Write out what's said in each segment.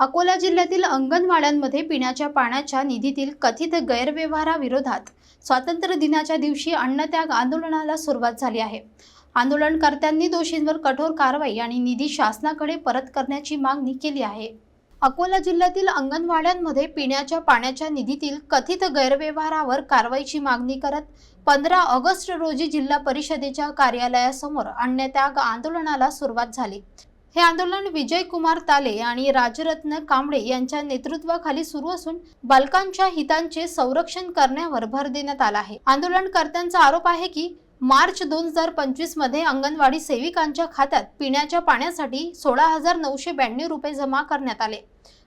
अकोला जिल्ह्यातील अंगणवाड्यांमध्ये पिण्याच्या पाण्याच्या निधीतील कथित गैरव्यवहाराविरोधात स्वातंत्र्य दिनाच्या दिवशी अन्नत्याग आंदोलनाला सुरुवात झाली आहे. आंदोलनकर्त्यांनी दोषींवर कठोर कारवाई आणि निधी शासनाकडे परत करण्याची मागणी केली आहे. अकोला जिल्ह्यातील अंगणवाड्यांमध्ये पिण्याच्या पाण्याच्या निधीतील कथित गैरव्यवहारावर कारवाईची मागणी करत पंधरा ऑगस्ट रोजी जिल्हा परिषदेच्या कार्यालयासमोर अन्नत्याग आंदोलनाला सुरुवात झाली. हे आंदोलन विजय कुमार ताले आणि राजरत्न कांबळे यांच्या नेतृत्वाखाली सुरू असून बालकांच्या हितांचे संरक्षण करण्यावर भर देण्यात आला आहे. आंदोलनकर्त्यांचा आरोप आहे की मार्च दोन हजार पंचवीसमध्ये अंगणवाडी सेविकांच्या खात्यात पिण्याच्या पाण्यासाठी सोळा हजार नऊशे ब्याण्णव रुपये जमा करण्यात आले.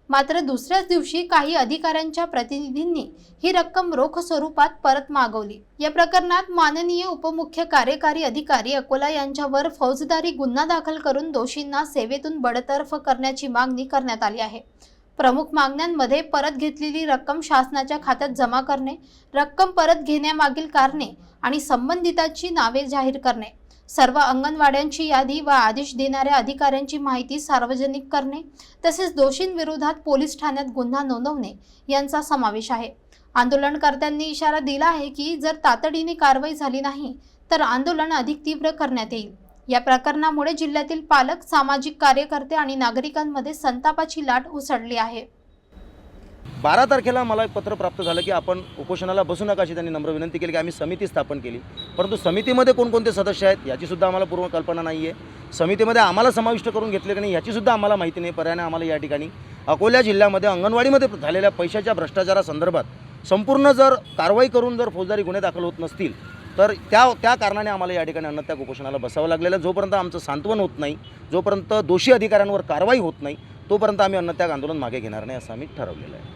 मात्र दुसऱ्याच दिवशी काही अधिकाऱ्यांच्या प्रतिनिधींनी ही रक्कम रोख स्वरूपात परत मागवली. या प्रकरणात माननीय उपमुख्य कार्यकारी अधिकारी अकोला यांच्यावर फौजदारी गुन्हा दाखल करून दोषींना सेवेतून बडतर्फ करण्याची मागणी करण्यात आली आहे. प्रमुख मागण्यांमध्ये परत घेतलेली रक्कम शासनाच्या खात्यात जमा करणे रक्कम परत घेण्यामागील कारणे आणि संबंधिताची नावे जाहीर करणे. सर्व अंगणवाड्यांची यादी व आदेश देणाऱ्या अधिकाऱ्यांची माहिती सार्वजनिक करणे तसेच दोषींविरोधात पोलीस ठाण्यात गुन्हा नोंदवणे यांचा समावेश आहे. आंदोलनकर्त्यांनी इशारा दिला आहे की जर तातडीने कारवाई झाली नाही तर आंदोलन अधिक तीव्र करण्यात येईल. या प्रकरणामुळे जिल्ह्यातील पालक सामाजिक कार्यकर्ते आणि नागरिकांमध्ये संतापाची लाट उसळली आहे. बारा तारखेला मला एक पत्र प्राप्त झालं की आपण उपोषणाला बसू नका अशी त्यांनी नम्र विनंती केली की आम्ही समिती स्थापन केली. परंतु समितीमध्ये कोणकोणते सदस्य आहेत याचीसुद्धा आम्हाला पूर्ण कल्पना नाही आहे समितीमध्ये आम्हाला समाविष्ट करून घेतले की नाही याचीसुद्धा आम्हाला माहिती नाही. पर्यायाने आम्हाला या ठिकाणी अकोला जिल्ह्यामध्ये अंगणवाडीमध्ये झालेल्या पैशाच्या भ्रष्टाचारासंदर्भात संपूर्ण जर कारवाई करून जर फौजदारी गुन्हे दाखल होत नसतील तर त्या त्या कारणाने आम्हाला या ठिकाणी अन्नत्याग उपोषणाला बसावं लागलेलं आहे. जोपर्यंत आमचं सांत्वन होत नाही जोपर्यंत दोषी अधिकाऱ्यांवर कारवाई होत नाही तोपर्यंत आम्ही अन्नत्याग आंदोलन मागे घेणार नाही असं आम्ही ठरवलेलं आहे.